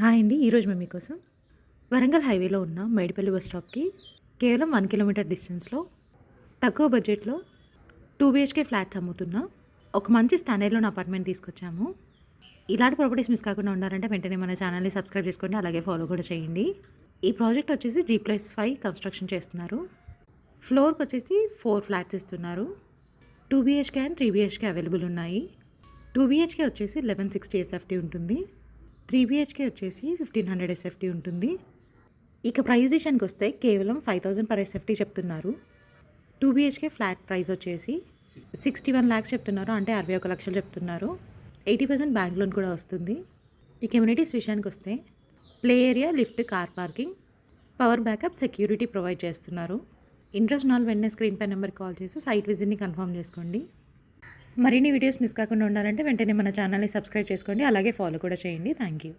Hi అండి ఈరోజు మేము మీకోసం వరంగల్ హైవేలో ఉన్న మేడిపల్లి బస్ స్టాప్కి కేవలం వన్ కిలోమీటర్ డిస్టెన్స్లో తక్కువ బడ్జెట్లో టూ బిహెచ్కే ఫ్లాట్స్ అమ్ముతున్న ఒక మంచి స్టాండర్డ్లోని అపార్ట్మెంట్ తీసుకొచ్చాము. ఇలాంటి ప్రాపర్టీస్ మిస్ కాకుండా ఉండాలంటే వెంటనే మన ఛానల్ని సబ్స్క్రైబ్ చేసుకోండి అలాగే ఫాలో కూడా చేయండి. ఈ ప్రాజెక్ట్ వచ్చేసి జీ ప్లస్ ఫైవ్ కన్స్ట్రక్షన్ చేస్తున్నారు. ఫ్లోర్కి వచ్చేసి ఫోర్ ఫ్లాట్స్ ఇస్తున్నారు. Two BHK and three BHK available ఉన్నాయి. టూ బిహెచ్కే వచ్చేసి లెవెన్ సిక్స్టీ ఎస్ఎఫ్టీ ఉంటుంది. త్రీ బిహెచ్కే వచ్చేసి ఫిఫ్టీన్ హండ్రెడ్ ఎస్ఎఫ్టీ ఉంటుంది. ఇక ప్రైస్ విషయానికి వస్తే కేవలం ఫైవ్ థౌజండ్ పర్ ఎస్ఎఫ్టీ చెప్తున్నారు. టూ బిహెచ్కే ఫ్లాట్ ప్రైస్ వచ్చేసి సిక్స్టీ వన్ ల్యాక్స్ చెప్తున్నారు. అంటే అరవై ఒక లక్షలు చెప్తున్నారు. ఎయిటీ పర్సెంట్ బ్యాంక్ లోన్ కూడా వస్తుంది. ఈ కమ్యూనిటీస్ విషయానికి వస్తే play area lift car parking power backup security provide చేస్తున్నారు. ఇంట్రెస్ట్ నాలుగు వెంటనే స్క్రీన్ పై నెంబర్కి కాల్ చేసి సైట్ విజిట్ని కన్ఫర్మ్ చేసుకోండి. మరిన్ని వీడియోస్ మిస్ కాకుండా ఉండాలంటే వెంటనే మన ఛానల్ని సబ్స్క్రైబ్ చేసుకోండి. అలాగే ఫాలో కూడా చేయండి. Thank you